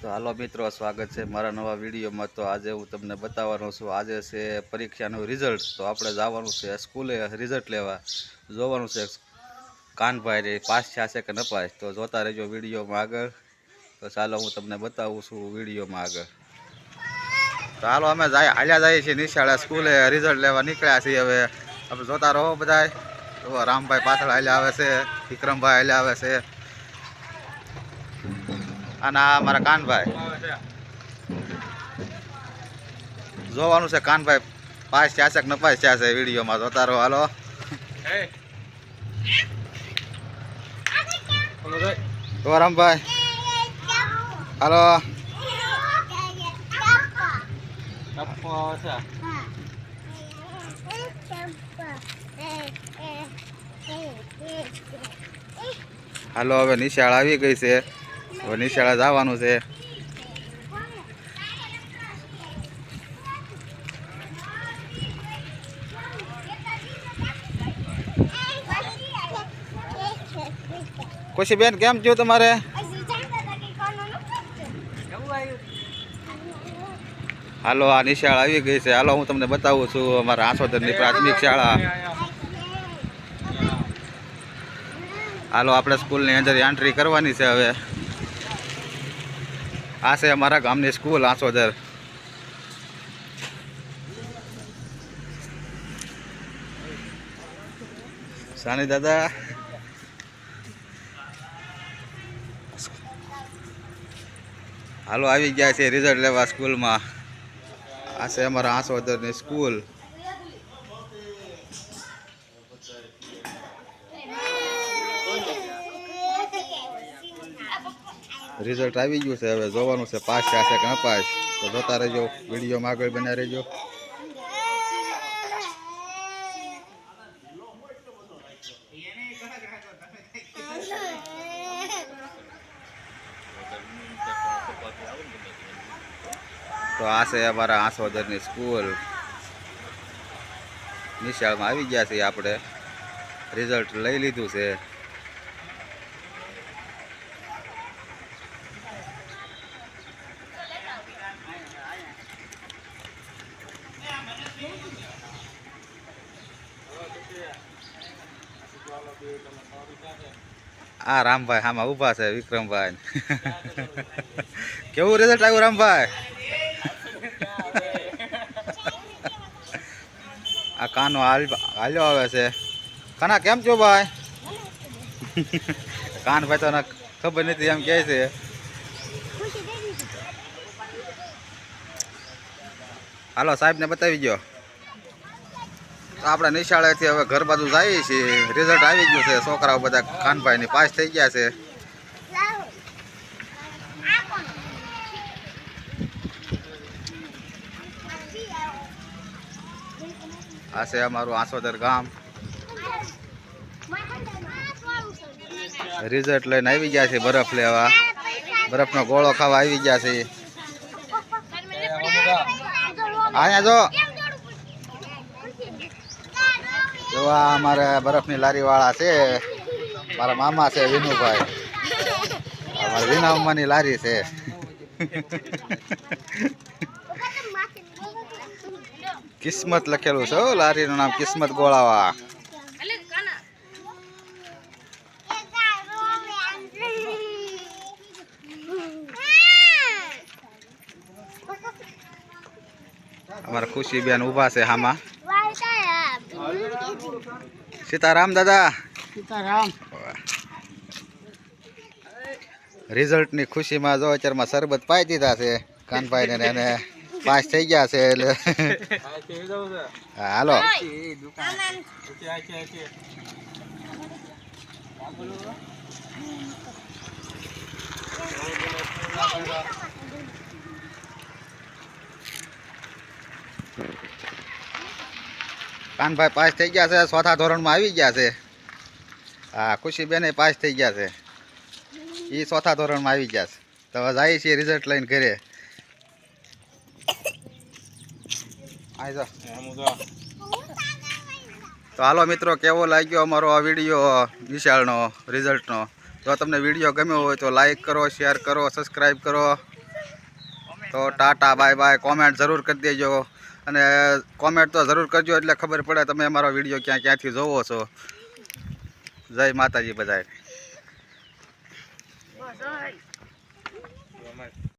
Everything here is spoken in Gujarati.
તો હાલો મિત્રો, સ્વાગત છે મારા નવા વિડીયોમાં. તો આજે હું તમને બતાવવાનો છું, આજે છે પરીક્ષાનું રિઝલ્ટ તો આપણે જવાનું છે સ્કૂલે રિઝલ્ટ લેવા. જોવાનું છે કાનભાઈ રે પાસ થયા કે ન પાસ. તો જોતા રહેજો વિડીયોમાં આગળ. તો ચાલો હું તમને બતાવું છું વિડીયોમાં આગળ. તો હાલો અમે જાય હાલ્યા જઈએ છીએ નિશાળા. સ્કૂલે રિઝલ્ટ લેવા નીકળ્યા છીએ હવે. આપણે જોતા રહો બધાય. તો રામભાઈ પાછળ હાલ્યા આવે છે, વિક્રમભાઈ હાલ્યા આવે છે. અને આ મારા કાનભાઈ. જોવાનું છે કાનભાઈ પાસ થયા છે કે ન થયા છે વિડીયોમાં. જોતા રહો, હાલો. તો રામભાઈ. હાલો. હાલો, હવે નિશાળ આવી ગઈ છે. હવે નિશાળે જવાનું છે. ખુશીબેન કેમ છો તમારે? હાલો, આ નિશાળ આવી ગઈ છે. હાલો, હું તમને બતાવું છું અમારા આસોદરની પ્રાથમિક શાળા. હાલો, આપણે સ્કૂલની અંદર એન્ટ્રી કરવાની છે હવે. આ છે અમારા ગામની સ્કૂલ આસોદર સાની દાદા. હાલો, આવી ગયા છે રિઝલ્ટ લેવા સ્કૂલમાં આ છે અમારા આસોદરની સ્કૂલ રિઝલ્ટ આવી ગયું છે. હવે જોવાનું છે પાસ છે કે ન પાસ. તો જોતા રહેજો. વિડીયોમાં આગળ બન્યા રહેજો. તો આ છે અમારા આંસોદરની સ્કૂલ. નિશાળમાં આવી ગયા છીએ આપણે. રિઝલ્ટ લઈ લીધું છે. આ રામભાઈ આમાં ઊભા છે, વિક્રમભાઈ. કેવું રિઝલ્ટ આવ્યું રામભાઈ? આ કાનો હાલ, હાલ્યો આવે છે. કાના, કેમ છો ભાઈ? કાનભાઈ તો ખબર નથી એમ કહે છે. હાલો, સાહેબને બતાવી ગયો આપણે નિશાળેથી હવે ઘર બાજુ જઈએ છીએ. રિઝલ્ટ આવી ગયું છે. છોકરાઓ બધા કાનભાઈની પાસ થઈ ગયા છે. આ છે અમારું આસોદર ગામ. રિઝલ્ટ લઈને આવી ગયા છે બરફ લેવા. બરફનો ગોળો ખાવા આવી ગયા છે. અહીંયા જો જો આ અમારે બરફની લારીવાળા છે. મારા મામા છે, વિનુભાઈ. અમારે વિના અમ્માની લારી છે. કિસ્મત લખેલું છે લારીનું નામ કિસ્મત ગોળાવા. અમારા ખુશીબેન ઊભા છે હામાં. સીતારામ દાદા. સીતારામ. રિઝલ્ટની ખુશીમાં જો અત્યારમાં શરબત પાઈ દીધા છે કાનભાઈને ને એને પાસ થઈ ગયા છે એટલે. હાલો. કાનભાઈ પાસ થઈ ગયા છે, ચોથા ધોરણમાં આવી ગયા છે. હા, ખુશીબેને પાસ થઈ ગયા છે. એ ચોથા ધોરણમાં આવી ગયા છે. તો હવે જાય છીએ રિઝલ્ટ લઈને ઘરે. તો હાલો મિત્રો, કેવો લાગ્યો અમારો આ વીડિયો વિશાળનો રિઝલ્ટનો જો તમને વીડિયો ગમ્યો હોય તો લાઈક કરો શેર કરો સબસ્ક્રાઈબ કરો. તો ટાટા બાય બાય કોમેન્ટ જરૂર કરી દેજો. અને કોમેન્ટ તો જરૂર કરજો એટલે ખબર પડે તમે અમારો વીડિયો ક્યાં ક્યાંથી જોવો છો. જય માતાજી બધાય.